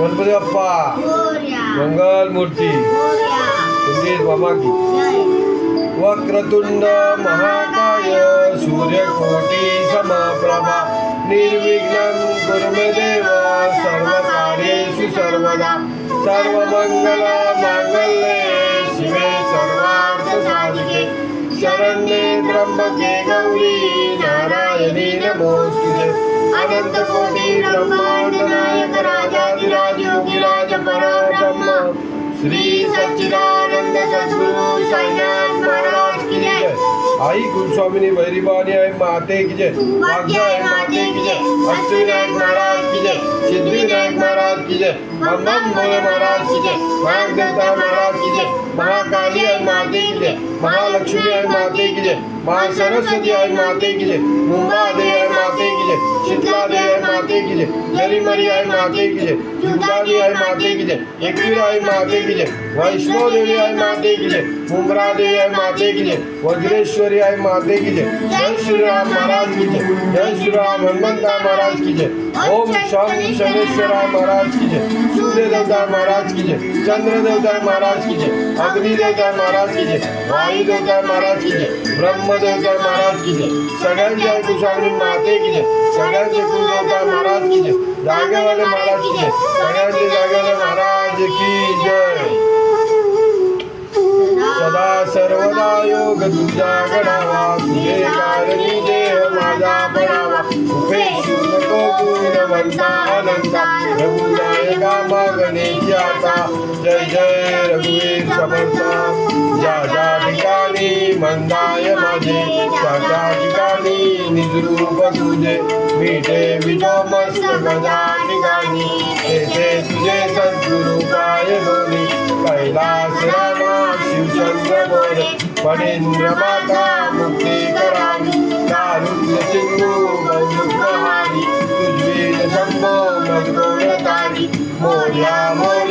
गणपती बाप्पा. मंगल मूर्ती. संदेश बाबा की वक्रतुंड महाकाय सूर्यकोटी समप्रभा. निर्विघ्नं कुरु मे देव सर्वकार्येषु सर्वदा. सर्वमंगल मांगल्ये शिवे सर्वार्थसाधिके. शरण्ये त्र्यंबके गौरी नारायणी नमोस्तुते अनंत कोटी ब्रह्मांड नायक राजाधिराज योगीराज परब्रह्म श्री सच्चिदानंद सद्गुरु साईनाथ महाराज की जय आई गुरुस्वामिनी भैरीवाणी आई माते की जय वाग्या आई माते की जय अष्टविनायक महाराज की जय सिद्धिविनायक महाराज की जय बम बम भोले महाराज की जय महादेवता महाराज की जय महाकाली आई माते की जय महालक्ष्मी आई माते की जय महासरस्वती आई माते की जय मुंबा देवी आई माते की जय शीतला देवी आई माते की जय जरीमरी आई माते की जय जुगाली आई माते की जय एकवीर आई माते की जय वैष्णो देवी आई माते की जय मुंब्रा देवी आई माते की जय वज्रेश्वरी आई माते की जय जय श्री राम महाराज की जय जय श्री राम हनुमंता महाराज की जय ओम शनि शनेश्वरा महाराज की जय सूर्य देवता महाराज की जय. चंद्र देवता महाराज की जय. अग्नि देवता महाराज की जय. वायु देवता महाराज की जय. ब्रह्म देवता महाराज की जय. सगळ्यांची आई कुशाग्नी माते की जय. सगळ्यांचे कुलदेवता महाराज की जय. जागेवाले महाराज की जय. सगळ्यांचे जागेवाले महाराज की जय. सदा सर्वदा योग तुझा घडावा तुझे कारणी देव माझा पडावा गुणवंता अनंता रघुनायका मागणे जय जय रघुवीर समर्थ ज्या ज्या ठिकाणी मंदाय माझे। त्या त्या ठिकाणी निजरूप तुझे। मिठे विठो मस्त गजा ठिकाणी। तेथे तुझे सद्गुरूपाय दोन्ही कैलास रामा शिवचंद्र बोरे फणींद्र माता मुक्ती करावी दारुण्य सिंधू